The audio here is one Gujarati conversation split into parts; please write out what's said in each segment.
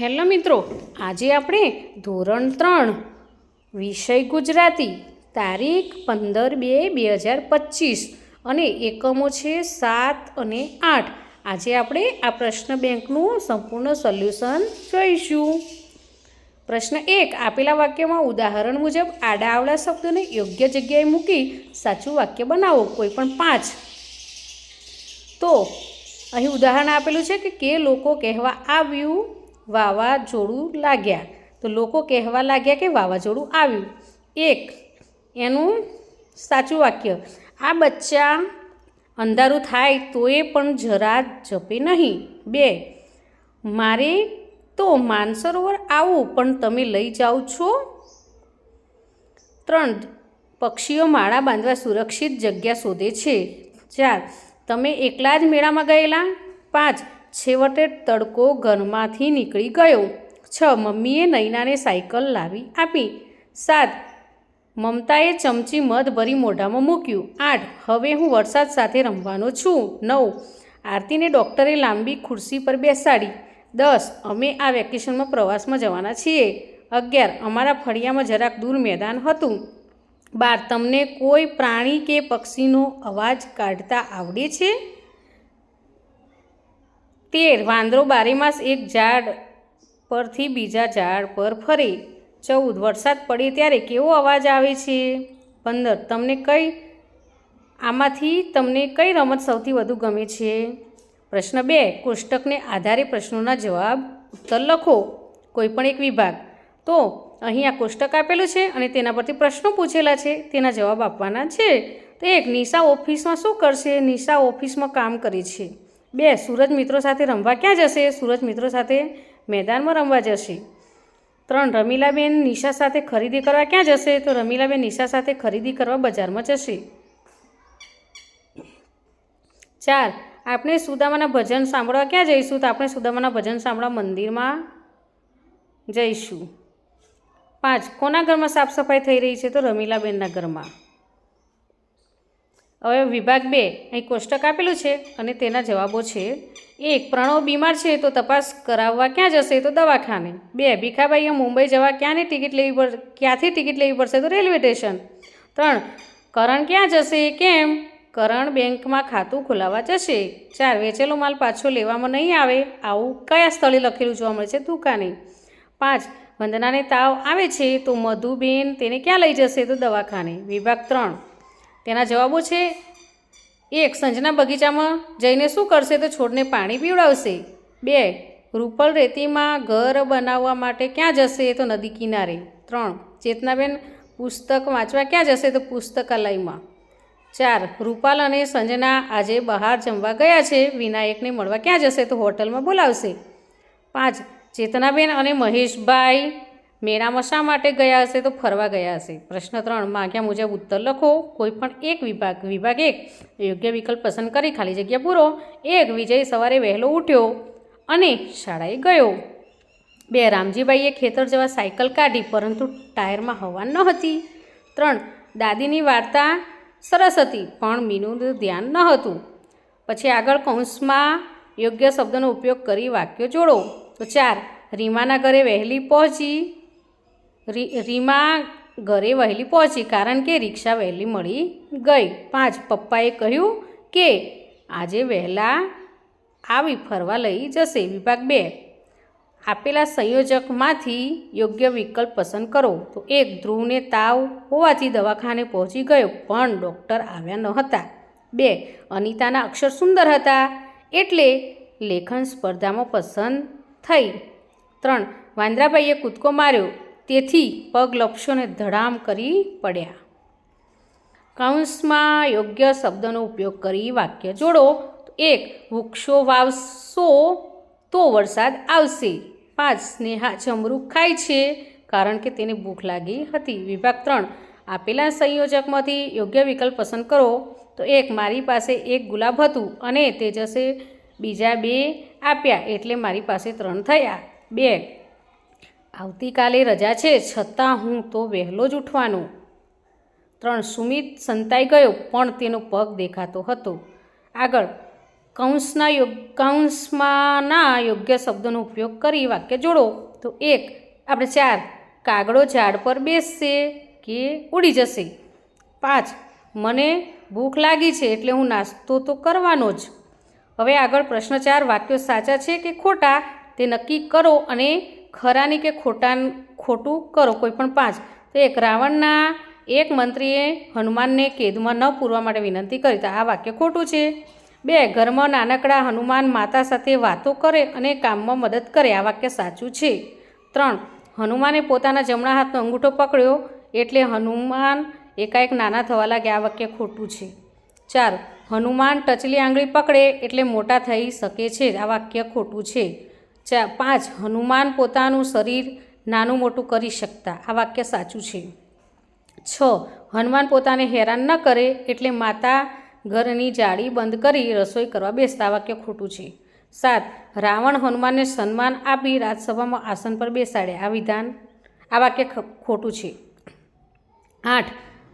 હેલો મિત્રો, આજે આપણે ધોરણ ત્રણ, વિષય ગુજરાતી, તારીખ પંદર બે બે હજાર પચીસ અને એકમો છે સાત અને આઠ. આજે આપણે આ પ્રશ્ન બેંકનું સંપૂર્ણ સોલ્યુશન જોઈશું. પ્રશ્ન એક, આપેલા વાક્યમાં ઉદાહરણ મુજબ આડા આવડા શબ્દોને યોગ્ય જગ્યાએ મૂકી સાચું વાક્ય બનાવો, કોઈ પણ પાંચ. તો અહીં ઉદાહરણ આપેલું છે કે કે લોકો કહેવા આવ્યું વાવાઝોડું લાગ્યા. તો લોકો કહેવા લાગ્યા કે વાવાઝોડું આવ્યું. એક, એનું સાચું વાક્ય, આ બચ્ચા અંધારું થાય તોય પણ જરા જપે નહીં. બે, મારે તો માનસરોવર આવું પણ તમે લઈ જાઓ છો? ત્રણ, પક્ષીઓ માળા બાંધવા સુરક્ષિત જગ્યા શોધે છે. ચાર, તમે એકલા જ મેળામાં ગયેલા? પાંચ છેવટે તડકો ઘરમાંથી નીકળી ગયો. છ, મમ્મીએ નૈનાને સાયકલ લાવી આપી. સાત, મમતાએ ચમચી મધ ભરી મોઢામાં મૂક્યું. આઠ, હવે હું વરસાદ સાથે રમવાનો છું. નવ, આરતીને ડૉક્ટરે લાંબી ખુરશી પર બેસાડી. દસ, અમે આ વેકેશનમાં પ્રવાસમાં જવાના છીએ. અગિયાર, અમારા ફળિયામાં જરાક દૂર મેદાન હતું. બાર, તમને કોઈ પ્રાણી કે પક્ષીનો અવાજ કાઢતા આવડે છે? તેર વાંદરો બારેમાસ એક ઝાડ પરથી બીજા ઝાડ પર ફરે. ચૌદ, વરસાદ પડે ત્યારે કેવો અવાજ આવે છે? પંદર, તમને કઈ આમાંથી તમને કઈ રમત સૌથી વધુ ગમે છે? પ્રશ્ન બે, કોષ્ટકને આધારે પ્રશ્નોના જવાબ ઉત્તર લખો. કોઈ પણ એક વિભાગ. તો અહીં આ કોષ્ટક આપેલું છે અને તેના પરથી પ્રશ્નો પૂછેલા છે. તેના જવાબ આપવાના છે. તો એક, નિશા ઓફિસમાં શું કરશે? નિશા ઓફિસમાં કામ કરે છે. બે, સૂરજ મિત્રો સાથે રમવા ક્યાં જશે? સૂરજ મિત્રો સાથે મેદાનમાં રમવા જશે. ત્રણ, રમીલાબેન નિશા સાથે ખરીદી કરવા ક્યાં જશે? તો રમીલાબેન નિશા સાથે ખરીદી કરવા બજારમાં જશે. ચાર, આપણે સુદામાના ભજન સાંભળવા ક્યાં જઈશું? તો આપણે સુદામાના ભજન સાંભળવા મંદિરમાં જઈશું. પાંચ, કોના ઘરમાં સાફ સફાઈ થઈ રહી છે? તો રમીલાબેનના ઘરમાં. હવે વિભાગ બે અહીં કોષ્ટક આપેલું છે અને તેના જવાબો છે. એક, પ્રણવ બીમાર છે તો તપાસ કરાવવા ક્યાં જશે તો દવાખાને. બે, ભીખાભાઈએ મુંબઈ જવા ક્યાંની ટિકિટ લેવી પડ ક્યાંથી ટિકિટ લેવી પડશે તો રેલવે સ્ટેશન. ત્રણ, કરણ ક્યાં જશે, કેમ? કરણ બેંકમાં ખાતું ખોલાવવા જશે. ચાર, વેચેલો માલ પાછો લેવામાં નહીં આવે. આવું કયા સ્થળે લખેલું જોવા મળે છે? દુકાને. પાંચ, વંદનાને તાવ આવે છે તો મધુબેન તેને ક્યાં લઈ જશે તો દવાખાને. વિભાગ ત્રણ તેના જવાબો છે, એક, સંજના બગીચામાં જઈને શું કરશે તો છોડને પાણી પીવડાવશે? બે, રૂપલ રેતીમાં ઘર બનાવવા માટે ક્યાં જશે તો નદી કિનારે? ત્રણ, ચેતનાબેન પુસ્તક વાંચવા ક્યાં જશે તો પુસ્તકાલયમાં? ચાર, રૂપાલ અને સંજના આજે બહાર જમવા ગયા છે, વિનાયકને મળવા ક્યાં જશે તો હોટલમાં બોલાવશે? પાંચ, ચેતનાબેન અને મહેશભાઈ મેળામાં શા માટે ગયા હશે તો ફરવા ગયા હશે? પ્રશ્ન ત્રણ, માગ્યા મુજબ ઉત્તર લખો. કોઈ પણ એક વિભાગ વિભાગ એક. યોગ્ય વિકલ્પ પસંદ કરી ખાલી જગ્યા પૂરો. એક, વિજય સવારે વહેલો ઉઠ્યો અને શાળાએ ગયો. બે, રામજીભાઈએ ખેતર જવા સાયકલ કાઢી, પરંતુ ટાયરમાં હવા ન હતી. ત્રણ, દાદીની વાર્તા સરસ હતી, પણ મીનું ધ્યાન ન હતું. પછી આગળ કૌંસમાં યોગ્ય શબ્દનો ઉપયોગ કરી વાક્યો જોડો. તો ચાર, રીમાના ઘરે વહેલી પહોંચી. રીમા ઘરે વહેલી પહોંચી કારણ કે રિક્ષા વહેલી મળી ગઈ. પાંચ પપ્પાએ કહ્યું કે આજે વહેલા આવી ફરવા લઈ જશે વિભાગ બે. આપેલા સંયોજકમાંથી યોગ્ય વિકલ્પ પસંદ કરો. તો એક ધ્રુવને તાવ હોવાથી દવાખાને પહોંચી ગયો, પણ ડૉક્ટર આવ્યા ન હતા. બે, અનિતાના અક્ષર સુંદર હતા એટલે લેખન સ્પર્ધામાં પસંદ થઈ. ત્રણ, વાંદરાભાઈએ કૂદકો માર્યો. તેથી પગ લપસોને ધડામ કરી પડ્યા. કૌંસમાં યોગ્ય શબ્દનો ઉપયોગ કરી વાક્ય જોડો. એક, વૃક્ષો વાવશો તો વરસાદ આવશે. પાંચ, સ્નેહા જમરૂખ ખાય છે કારણ કે તેને ભૂખ લાગી હતી. વિભાગ ત્રણ, આપેલા સંયોજકમાંથી યોગ્ય વિકલ્પ પસંદ કરો. તો એક, મારી પાસે એક ગુલાબ હતું અને તેજસે બીજા બે આપ્યા એટલે મારી પાસે ત્રણ થયા. બે આવતીકાલે રજા છે, છતાં હું તો વહેલો જ ઉઠવાનો. ત્રણ સુમિત સંતાઈ ગયો, પણ તેનો પગ દેખાતો હતો. આગળ, કૌંસના યોગ, કૌંસમાંના યોગ્ય શબ્દોનો ઉપયોગ કરી વાક્ય જોડો. તો એક, આપણે ચાર, કાગડો ઝાડ પર બેસશે કે ઉડી જશે? પાંચ, મને ભૂખ લાગી છે, એટલે હું નાસ્તો તો કરવાનો જ. હવે આગળ પ્રશ્ન ચાર, વાક્યો સાચા છે કે ખોટા? તે નક્કી કરો અને ખરાની કે ખોટા ખોટું કરો, કોઈ પણ પાંચ. તો એક રાવણના એક મંત્રીએ હનુમાનને કેદમાં ન પૂરવા માટે વિનંતી કરી. તો આ વાક્ય ખોટું છે. બે, ઘરમાં નાનકડા હનુમાન માતા સાથે વાતો કરે અને કામમાં મદદ કરે. આ વાક્ય સાચું છે. ત્રણ, હનુમાને પોતાના જમણા હાથનો અંગૂઠો પકડ્યો એટલે હનુમાન એકાએક નાના થવા લાગ્યા. આ વાક્ય ખોટું છે. ચાર, હનુમાન ટચલી આંગળી પકડે એટલે મોટા થઈ શકે છે. આ વાક્ય ખોટું છે. ચા પાંચ, હનુમાન પોતાનું શરીર નાનું મોટું કરી શકતા. આ વાક્ય સાચું છે. છ, હનુમાન પોતાને હેરાન ન કરે એટલે માતા ઘરની જાળી બંધ કરી રસોઈ કરવા બેસતા. વાક્ય ખોટું છે. સાત, રાવણ હનુમાનને સન્માન આપી રાજસભામાં આસન પર બેસાડ્યા. આ વિધાન, આ વાક્ય ખોટું છે. આઠ,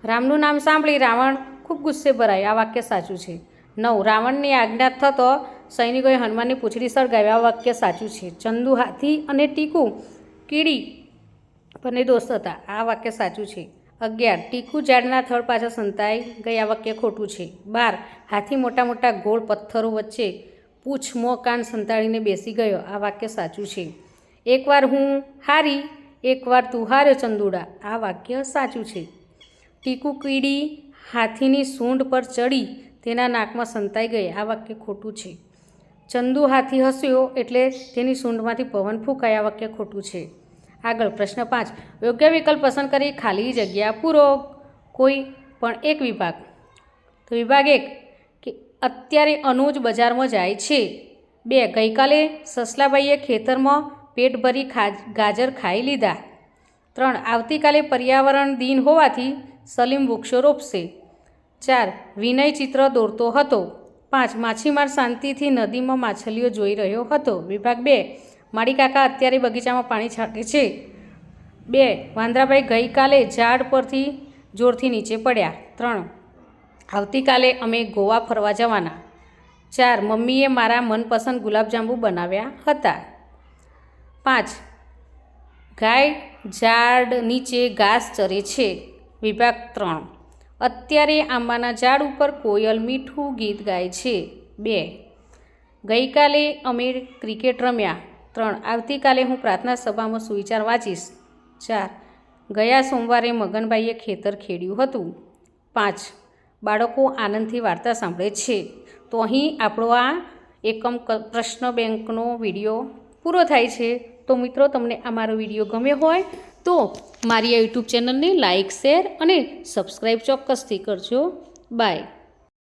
રામનું નામ સાંભળી રાવણ ખૂબ ગુસ્સે ભરાય. આ વાક્ય સાચું છે. નવ, રાવણની આજ્ઞા થતો સૈનિકોએ હનુમાનની પૂંછડી સળગાવી. આ વાક્ય સાચું છે. ચંદુ હાથી અને ટીકુ કીડી બંને દોસ્ત હતા. આ વાક્ય સાચું છે. અગિયાર, ટીકુ ઝાડના થડ પાછળ સંતાઈ આ વાક્ય ખોટું છે. બાર, હાથી મોટા મોટા ગોળ પથ્થરો વચ્ચે પૂછ મો કાન સંતાડીને બેસી ગયો. આ વાક્ય સાચું છે. એકવાર હું હારી, એકવાર તું હાર્યો ચંદુડા. આ વાક્ય સાચું છે. ટીકુ કીડી હાથીની સૂંઢ પર ચડી તેના નાકમાં સંતાઈ ગઈ. આ વાક્ય ખોટું છે. ચંદુ હાથી હસ્યો એટલે તેની સૂંઢમાંથી પવન ફૂંકાયા વાક્ય ખોટું છે. આગળ પ્રશ્ન પાંચ. યોગ્ય વિકલ્પ પસંદ કરી ખાલી જગ્યા પૂરો. કોઈ પણ એક વિભાગ. તો વિભાગ એક. કે અત્યારે અનુજ બજારમાં જાય છે. બે. ગઈકાલે સસલાબાઈએ ખેતરમાં પેટ ભરી ગાજર ખાઈ લીધા. ત્રણ. આવતીકાલે પર્યાવરણ દિન હોવાથી સલીમ વૃક્ષો રોપશે. ચાર. વિનય ચિત્ર દોરતો હતો. પાંચ, માછીમાર શાંતિથી નદીમાં માછલીઓ જોઈ રહ્યો હતો. વિભાગ બે માળી કાકા અત્યારે બગીચામાં પાણી છાંટે છે. બે, વાંદરાભાઈ ગઈકાલે ઝાડ પરથી જોરથી નીચે પડ્યા. ત્રણ, આવતીકાલે અમે ગોવા ફરવા જવાના. ચાર, મમ્મીએ મારા મનપસંદ ગુલાબજાંબુ બનાવ્યા હતા. પાંચ, ગાય ઝાડ નીચે ઘાસ ચરે છે. વિભાગ ત્રણ અત્યારે આંબાના ઝાડ ઉપર કોયલ મીઠું ગીત ગાય છે. બે. ગઈકાલે અમે ક્રિકેટ રમ્યા. ત્રણ. આવતીકાલે હું પ્રાર્થના સભામાં સુવિચાર વાંચીશ. ચાર. ગયા સોમવારે મગનભાઈએ ખેતર ખેડ્યું હતું. પાંચ. બાળકો આનંદથી વાર્તા સાંભળે છે. તો અહીં આપણો આ એકમ પ્રશ્ન બેંકનો વીડિયો પૂરો થાય છે. તો મિત્રો, તમને આ મારો વીડિયો ગમ્યો હોય તો મારી આ યુટ્યુબ ચેનલને લાઇક શેર અને સબસ્ક્રાઈબ ચોક્કસથી કરજો. બાય.